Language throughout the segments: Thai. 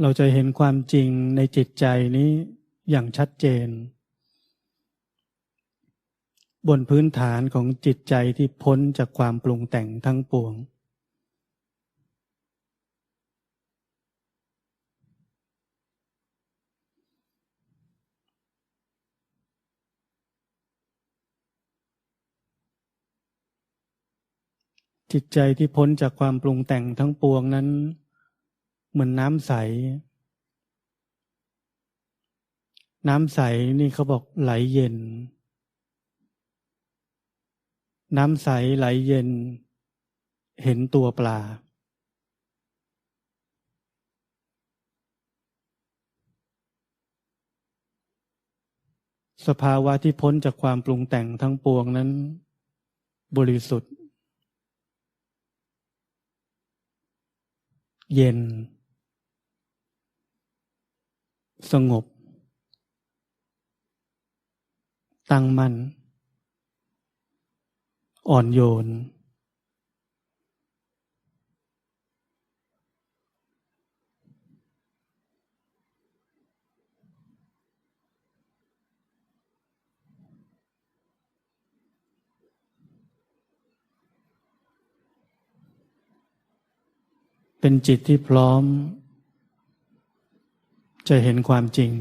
เราจะเห็นความจริงในจิตใจนี้อย่างชัดเจน บนพื้นฐานของจิตใจที่พ้นจากความปรุงแต่งทั้งปวง จิตใจที่พ้นจากความปรุงแต่งทั้งปวงนั้น เหมือนน้ำใส น้ำใสนี่เขาบอกไหลเย็น น้ำใสไหลเย็น เห็นตัวปลา สภาวะที่พ้นจากความปรุงแต่งทั้งปวงนั้น บริสุทธิ์ เย็น สงบ ตั้งมั่น อ่อนโยน เป็นจิตที่พร้อม จะเห็นความจริง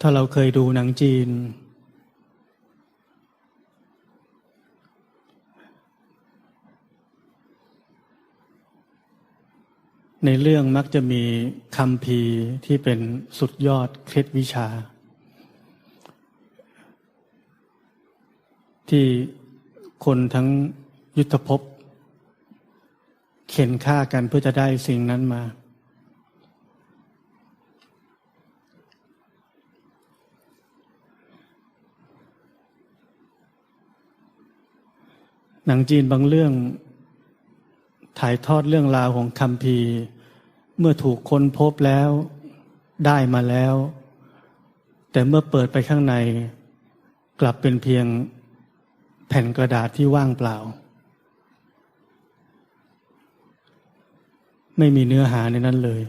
ถ้าเราเคยดูหนังจีน ในเรื่องมักจะมีคำพีที่เป็นสุดยอดเคล็ดวิชา ที่คนทั้งยุทธภพเข็นฆ่ากันเพื่อจะได้สิ่งนั้นมา หนังจีนบางเรื่อง ถ่ายทอดเรื่องราวของคำพีเมื่อถูกค้นพบแล้วได้มาแล้ว แต่เมื่อเปิดไปข้างใน กลับเป็นเพียงแผ่นกระดาษที่ว่างเปล่า ไม่มีเนื้อหาในนั้นเลย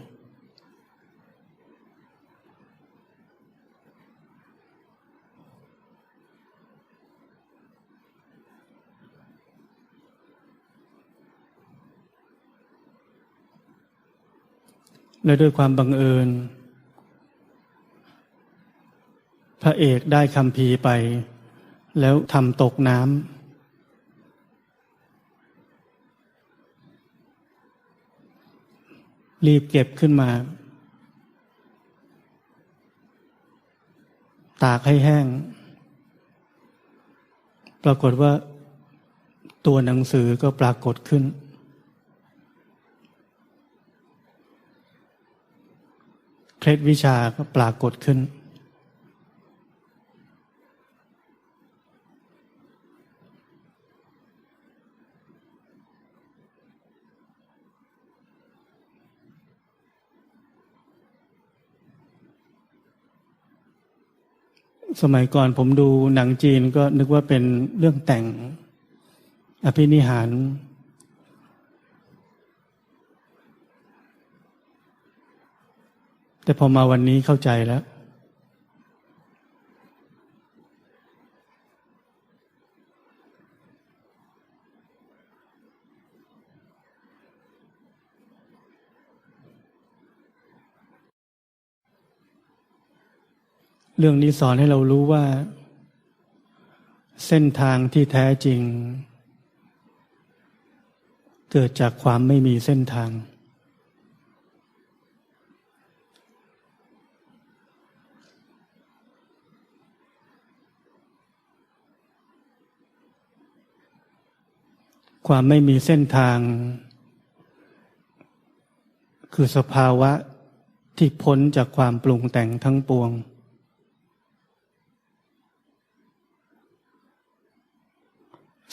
และด้วยความบังเอิญ พระเอกได้คำพีไป แล้วทำตกน้ำรีบเก็บขึ้นมา ตากให้แห้ง ปรากฏว่าตัวหนังสือก็ปรากฏขึ้นเค ล็ดวิชาก็ปรากฏขึ้น สมัยก่อนผมดูหนังจีนก็นึกว่าเป็นเรื่องแต่งอภินิหาร แต่พอมาวันนี้เข้าใจแล้ว เรื่องนี้สอนให้เรารู้ว่า เส้นทางที่แท้จริง เกิดจากความไม่มีเส้นทาง ความไม่มีเส้นทาง คือสภาวะที่พ้นจากความปรุงแต่งทั้งปวง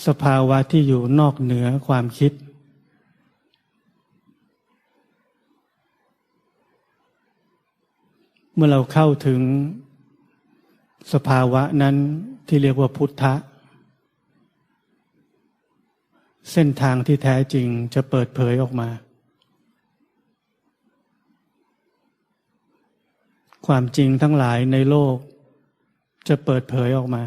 สภาวะที่อยู่นอกเหนือความคิด เมื่อเราเข้าถึงสภาวะนั้นที่เรียกว่าพุทธะ เส้นทางที่แท้จริงจะเปิดเผยออกมา ความจริงทั้งหลายในโลก จะเปิดเผยออกมา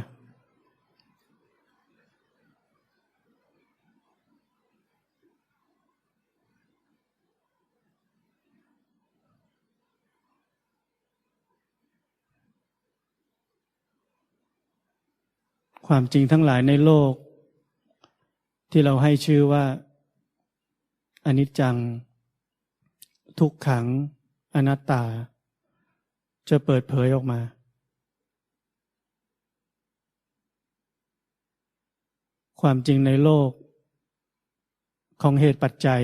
ความจริงทั้งหลายในโลก ที่เราให้ชื่อว่าอนิจจัง ทุกขัง อนัตตา จะเปิดเผยออกมา ความจริงในโลก ของเหตุปัจจัย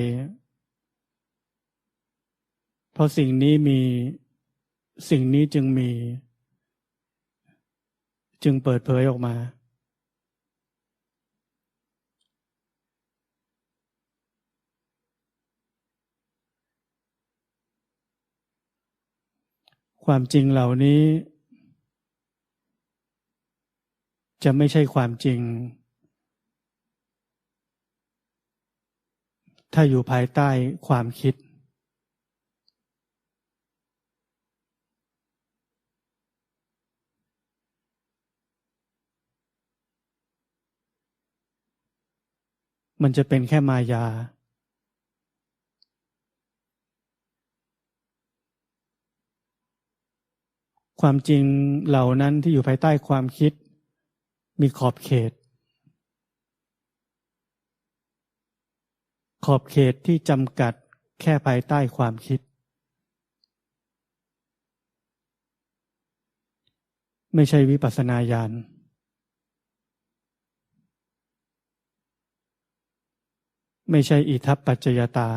เพราะสิ่งนี้มีสิ่งนี้จึงมี จึงเปิดเผยออกมา ความจริงเหล่านี้ จะไม่ใช่ความจริง ถ้าอยู่ภายใต้ความคิด มันจะเป็นแค่มายา ความจริงเหล่านั้นที่อยู่ภายใต้ความคิด มีขอบเขต ขอบเขตที่จำกัดแค่ภายใต้ความคิด ไม่ใช่วิปัสสนาญาณไม่ใช่อิทัปปัจจยตา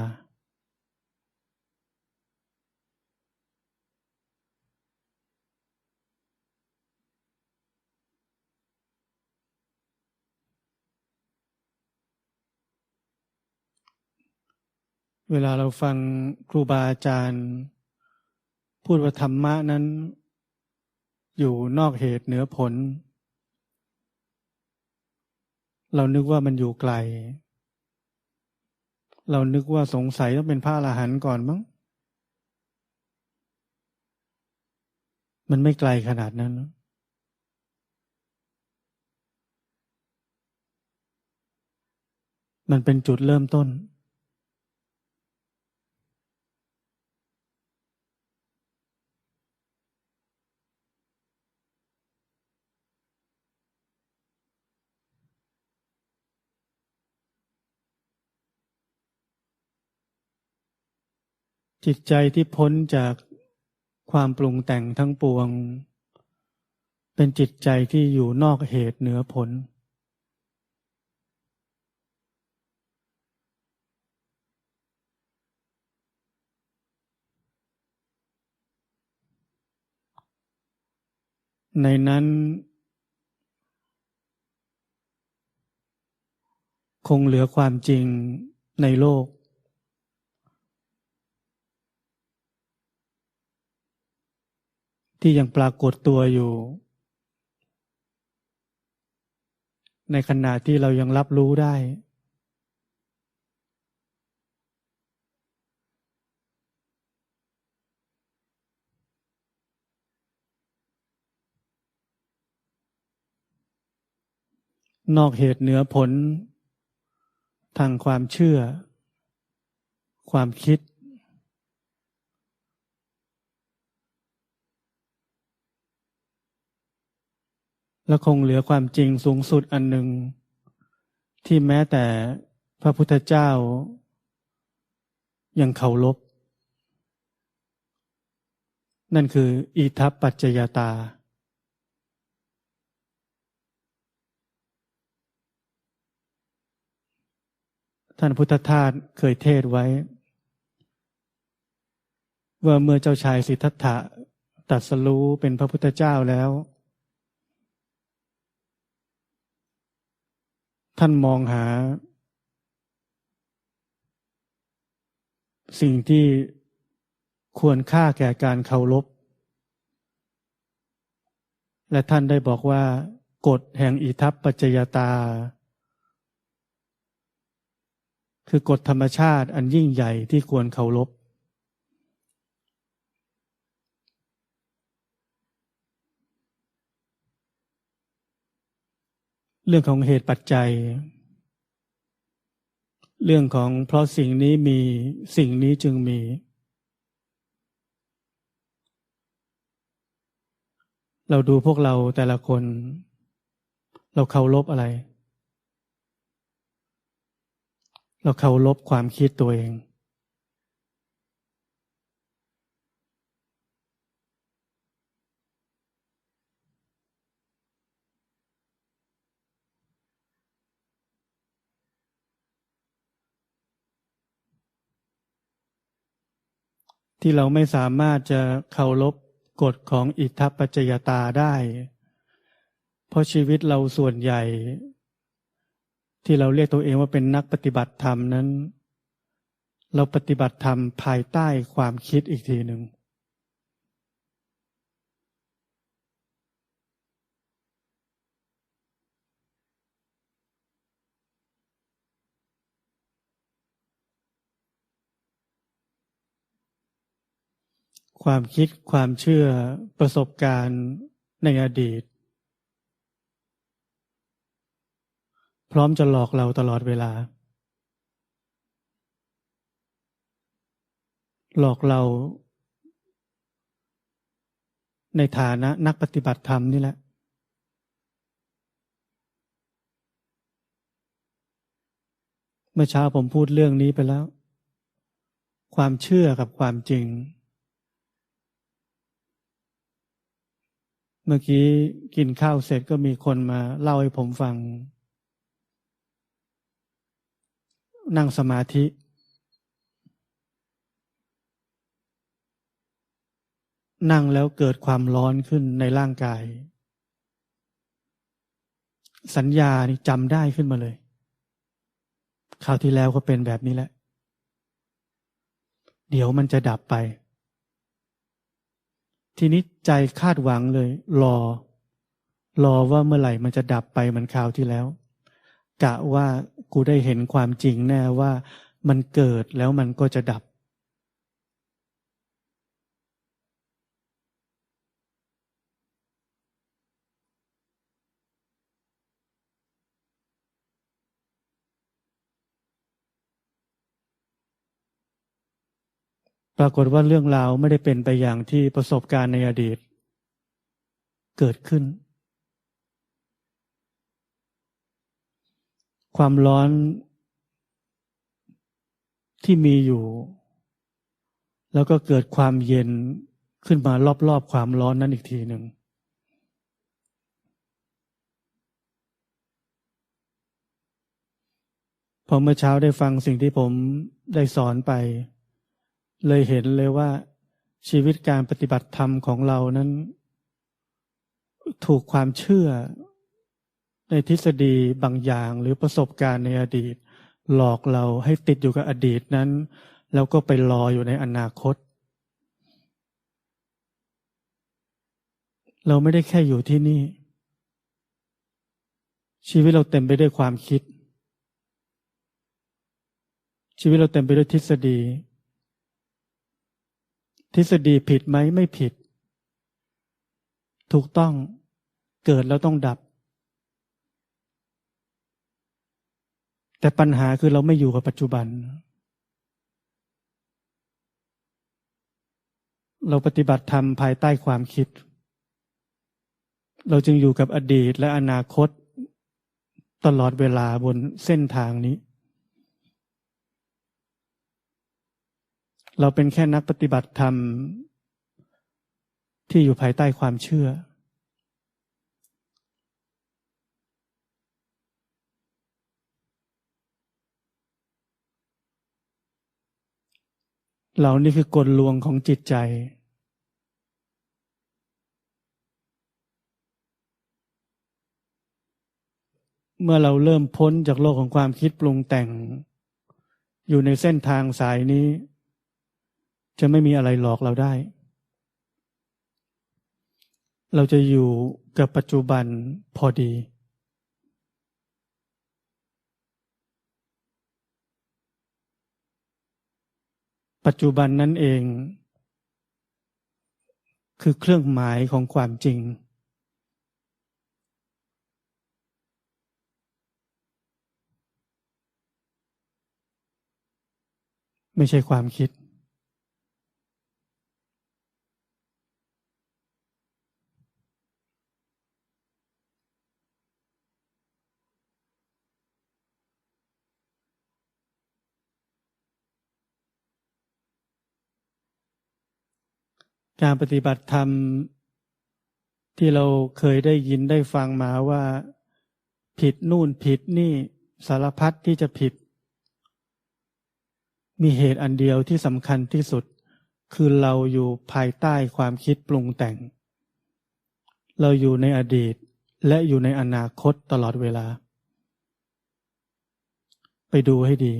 เวลาเราฟังครูบาอาจารย์ พูดว่าธรรมะนั้น อยู่นอกเหตุเหนือผล เรานึกว่ามันอยู่ไกล เรานึกว่าสงสัยต้องเป็นพระอรหันต์ก่อนมั้ง มันไม่ไกลขนาดนั้น มันเป็นจุดเริ่มต้น จิตใจที่พ้นจากความปรุงแต่งทั้งปวง เป็นจิตใจที่อยู่นอกเหตุเหนือผล ในนั้นคงเหลือความจริงในโลก ที่ยังปรากฏตัวอยู่ ในขณะที่เรายังรับรู้ได้ นอกเหตุเหนือผล ทางความเชื่อ ความคิด และคงเหลือความจริงสูงสุดอันหนึ่ง ที่แม้แต่พระพุทธเจ้า ยังเคารพนั่นคืออิทัปปัจจยตา ท่านพุทธทาสเคยเทศไว้ ว่าเมื่อเจ้าชายสิทธัตถะตัดสรู้เป็นพระพุทธเจ้าแล้ว ท่านมองหา สิ่งที่ควรค่าแก่การเคารพ และท่านได้บอกว่ากฎแห่งอิทัปปัจจยตา คือกฎธรรมชาติอันยิ่งใหญ่ที่ควรเคารพ เรื่องของเหตุปัจจัย เรื่องของเพราะสิ่งนี้มีสิ่งนี้จึงมี เราดูพวกเราแต่ละคน เราเคารพอะไร เราเคารพความคิดตัวเอง ที่เราไม่สามารถจะเคารพกฎของอิทธปัจจยตาได้ เพราะชีวิตเราส่วนใหญ่ ที่เราเรียกตัวเองว่าเป็นนักปฏิบัติธรรมนั้น เราปฏิบัติธรรมภายใต้ความคิดอีกทีหนึ่ง ความคิดความเชื่อประสบการณ์ในอดีต พร้อมจะหลอกเราตลอดเวลา หลอกเรา ในฐานะนักปฏิบัติธรรมนี่แหละ เมื่อเช้าผมพูดเรื่องนี้ไปแล้ว ความเชื่อกับความจริง เมื่อกี้กินข้าวเสร็จก็มีคนมาเล่าให้ผมฟัง นั่งสมาธิ นั่งแล้วเกิดความร้อนขึ้นในร่างกาย สัญญานี่จำได้ขึ้นมาเลยคราวที่แล้วก็เป็นแบบนี้แหละ เดี๋ยวมันจะดับไป ทีนี้ใจคาดหวังเลย รอ รอว่าเมื่อไหร่มันจะดับไปเหมือนคราวที่แล้ว กะว่ากูได้เห็นความจริงแน่ว่ามันเกิดแล้วมันก็จะดับ ปรากฏว่าเรื่องราวไม่ได้เป็นไปอย่างที่ประสบการณ์ในอดีต เกิดขึ้น ความร้อนที่มีอยู่ แล้วก็เกิดความเย็นขึ้นมารอบๆความร้อนนั้นอีกทีหนึ่งพอเมื่อเช้าได้ฟังสิ่งที่ผมได้สอนไป เลยเห็นเลยว่าชีวิตการปฏิบัติธรรมของเรานั้น ถูกความเชื่อในทฤษฎีบางอย่างหรือประสบการณ์ในอดีต หลอกเราให้ติดอยู่กับอดีตนั้น แล้วก็ไปรออยู่ในอนาคต เราไม่ได้แค่อยู่ที่นี่ ชีวิตเราเต็มไปด้วยความคิด ชีวิตเราเต็มไปด้วยทฤษฎี ทฤษฎีผิดไหมไม่ผิด ถูกต้องเกิดแล้วต้องดับ แต่ปัญหาคือเราไม่อยู่กับปัจจุบัน เราปฏิบัติธรรมภายใต้ความคิด เราจึงอยู่กับอดีตและอนาคต ตลอดเวลาบนเส้นทางนี้ เราเป็นแค่นักปฏิบัติธรรม ที่อยู่ภายใต้ความเชื่อเหล่านี้คือกลลวงของจิตใจเมื่อเราเริ่มพ้นจากโลกของความคิดปรุงแต่ง อยู่ในเส้นทางสายนี้ จะไม่มีอะไรหลอกเราได้ เราจะอยู่กับปัจจุบันพอดี ปัจจุบันนั่นเอง คือเครื่องหมายของความจริงไม่ใช่ความคิด การปฏิบัติธรรมที่เราเคยได้ยินได้ฟังมาว่า ผิดนู่นผิดนี่สารพัดที่จะผิด มีเหตุอันเดียวที่สำคัญที่สุด คือเราอยู่ภายใต้ความคิดปรุงแต่ง เราอยู่ในอดีตและอยู่ในอนาคตตลอดเวลา ไปดูให้ดี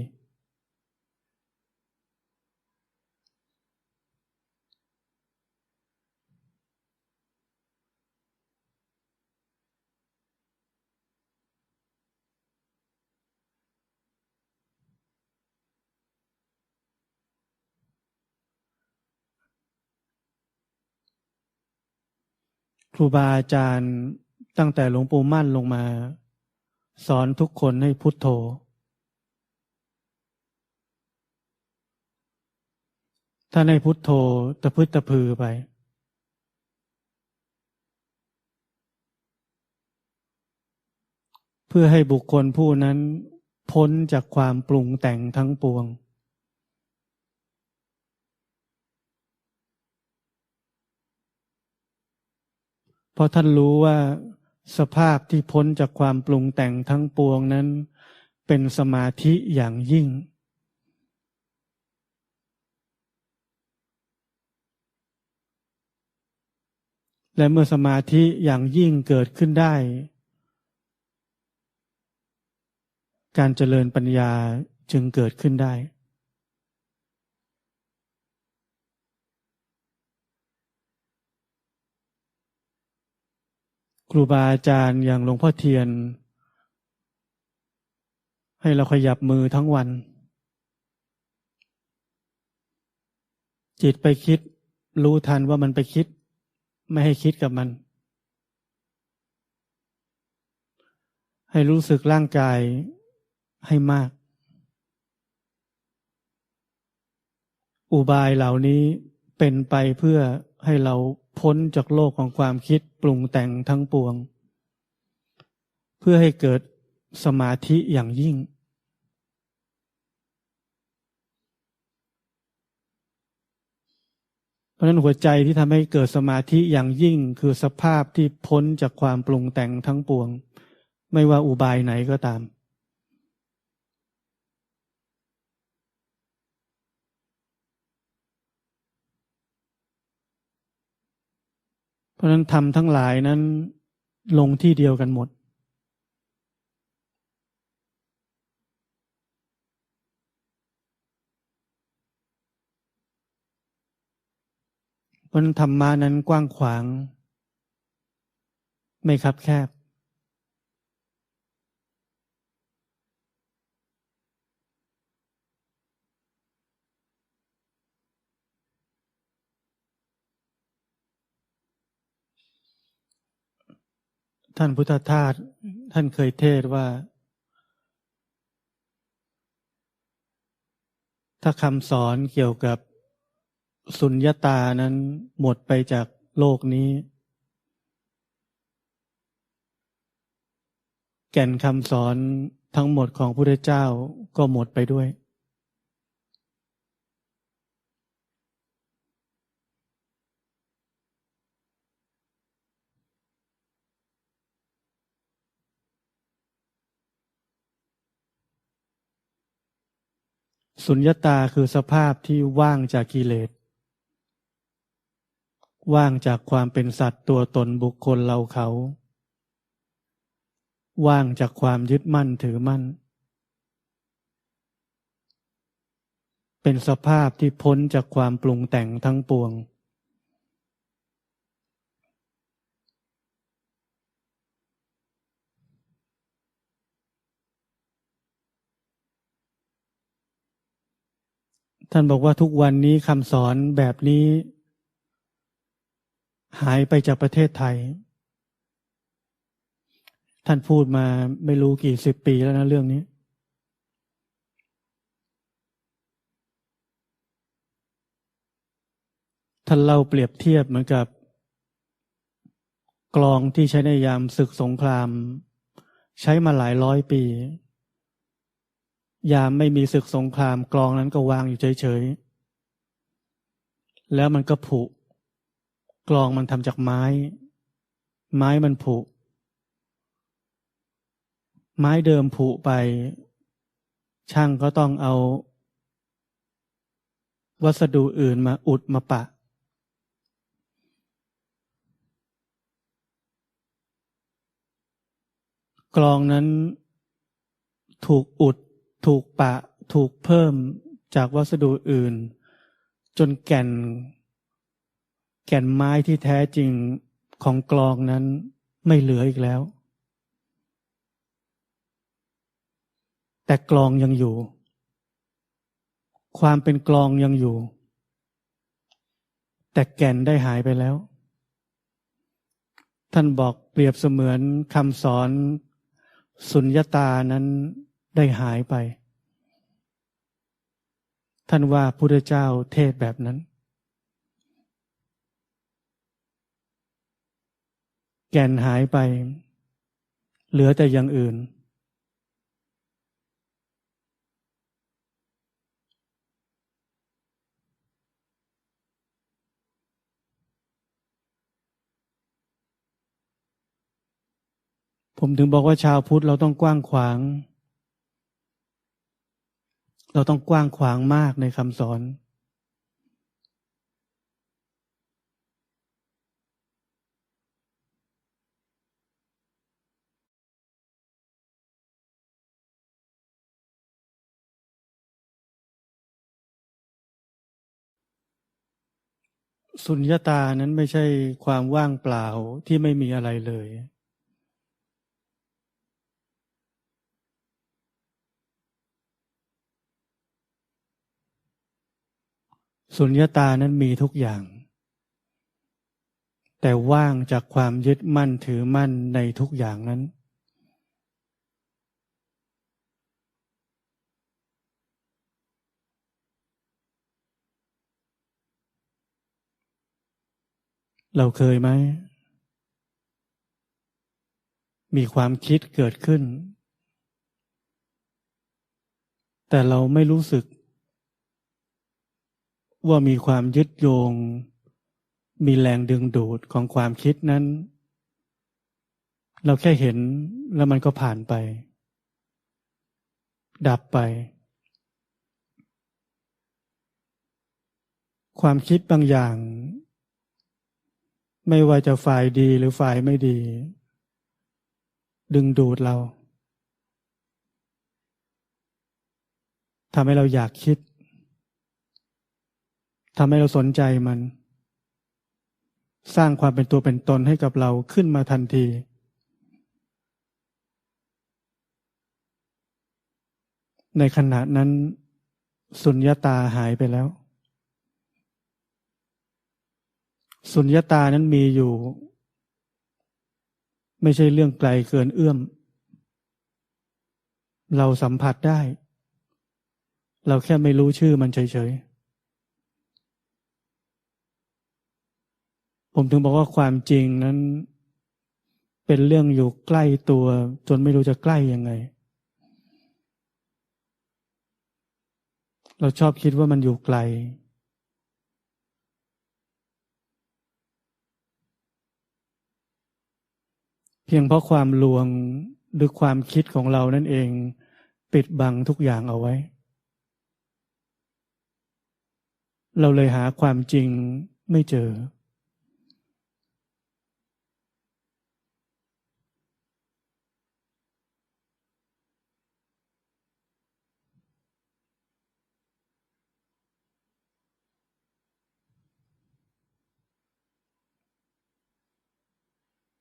ครูบาอาจารย์ตั้งแต่หลวงปู่มั่นลงมา สอนทุกคนให้พุทโธ ถ้าในพุทโธตะพึตะพือไป เพื่อให้บุคคลผู้นั้นพ้นจากความปรุงแต่งทั้งปวง เพราะท่านรู้ว่าสภาพที่พ้นจากความปรุงแต่งทั้งปวงนั้น เป็นสมาธิอย่างยิ่ง และเมื่อสมาธิอย่างยิ่งเกิดขึ้นได้ การเจริญปัญญาจึงเกิดขึ้นได้ค รูบาอาจารย์อย่างหลวงพ่อเทียน ให้เราขยับมือทั้งวัน จิตไปคิด รู้ทันว่ามันไปคิด ไม่ให้คิดกับมัน ให้รู้สึกร่างกายให้มาก อุบายเหล่านี้เป็นไปเพื่อให้เรา พ้นจากโลกของความคิดปรุงแต่งทั้งปวง เพื่อให้เกิดสมาธิอย่างยิ่ง เพราะนั้นหัวใจที่ทำให้เกิดสมาธิอย่างยิ่งคือสภาพที่พ้นจากความปรุงแต่งทั้งปวง ไม่ว่าอุบายไหนก็ตาม ราะนั้นทำทั้งหลายนั้นลงที่เดียวกันหมด เพราะธรรมานั้นกว้างขวาง ไม่คับแคบ ท่านพุทธทาสท่านเคยเทศว่า ถ้าคำสอนเกี่ยวกับสุญญาตานั้นหมดไปจากโลกนี้ แก่นคำสอนทั้งหมดของพระเจ้าก็หมดไปด้วย สุญญตาคือสภาพที่ว่างจากกิเลส ว่างจากความเป็นสัตว์ตัวตนบุคคลเราเขา ว่างจากความยึดมั่นถือมั่น เป็นสภาพที่พ้นจากความปรุงแต่งทั้งปวง ท่านบอกว่าทุกวันนี้คำสอนแบบนี้ หายไปจากประเทศไทย ท่านพูดมาไม่รู้กี่สิบปีแล้วนะเรื่องนี้ ท่านเล่าเปรียบเทียบเหมือนกับ กลองที่ใช้ในยามศึกสงคราม ใช้มาหลายร้อยปี ยามไม่มีศึกสงครามกลองนั้นก็วางอยู่เฉยๆ แล้วมันก็ผุ กลองมันทำจากไม้ ไม้มันผุ ไม้เดิมผุไป ช่างก็ต้องเอา วัสดุอื่นมาอุดมาปะ กลองนั้นถูกอุด ถูกปะถูกเพิ่มจากวัสดุอื่น จนแก่น แก่นไม้ที่แท้จริงของกลองนั้นไม่เหลืออีกแล้ว แต่กลองยังอยู่ ความเป็นกลองยังอยู่ แต่แก่นได้หายไปแล้ว ท่านบอกเปรียบเสมือนคำสอนสุญญตานั้น ได้หายไป ท่านว่าพุทธเจ้าเทศแบบนั้น แก่นหายไป เหลือแต่อย่างอื่น ผมถึงบอกว่าชาวพุทธเราต้องกว้างขวาง เราต้องกว้างขวางมากในคำสอน สุญญาตานั้นไม่ใช่ความว่างเปล่าที่ไม่มีอะไรเลย สุญญาตานั้นมีทุกอย่าง แต่ว่างจากความยึดมั่นถือมั่นในทุกอย่างนั้น เราเคยไหม มีความคิดเกิดขึ้น แต่เราไม่รู้สึก ว่ามีความยึดโยง มีแรงดึงดูดของความคิดนั้น เราแค่เห็นแล้วมันก็ผ่านไป ดับไป ความคิดบางอย่าง ไม่ว่าจะฝ่ายดีหรือฝ่ายไม่ดี ดึงดูดเราทำให้เราอยากคิด ทำให้เราสนใจมัน สร้างความเป็นตัวเป็นตนให้กับเราขึ้นมาทันที ในขณะนั้น สุญญาตาหายไปแล้ว สุญญาตานั้นมีอยู่ ไม่ใช่เรื่องไกลเกินเอื้อม เราสัมผัสได้ เราแค่ไม่รู้ชื่อมันเฉยๆ ผมถึงบอกว่าความจริงนั้น เป็นเรื่องอยู่ใกล้ตัว จนไม่รู้จะใกล้ยังไง เราชอบคิดว่ามันอยู่ไกล เพียงเพราะความลวงหรือความคิดของเรานั่นเอง ปิดบังทุกอย่างเอาไว้ เราเลยหาความจริงไม่เจอ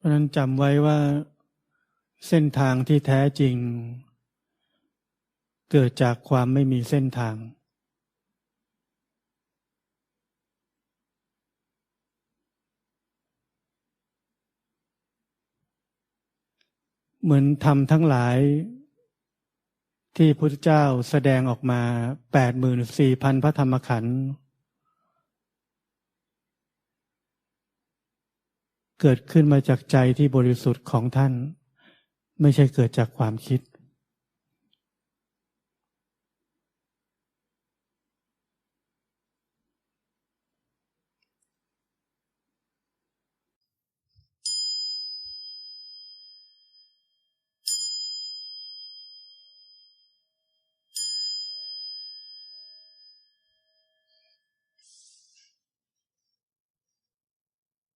ราะนั้นจำไว้ว่าเส้นทางที่แท้จริง เกิดจากความไม่มีเส้นทาง เหมือนทำทั้งหลาย ที่พุทธเจ้าแสดงออกมา 84,000 พระธรรมขันธ์ เกิดขึ้นมาจากใจที่บริสุทธิ์ของท่าน ไม่ใช่เกิดจากความคิด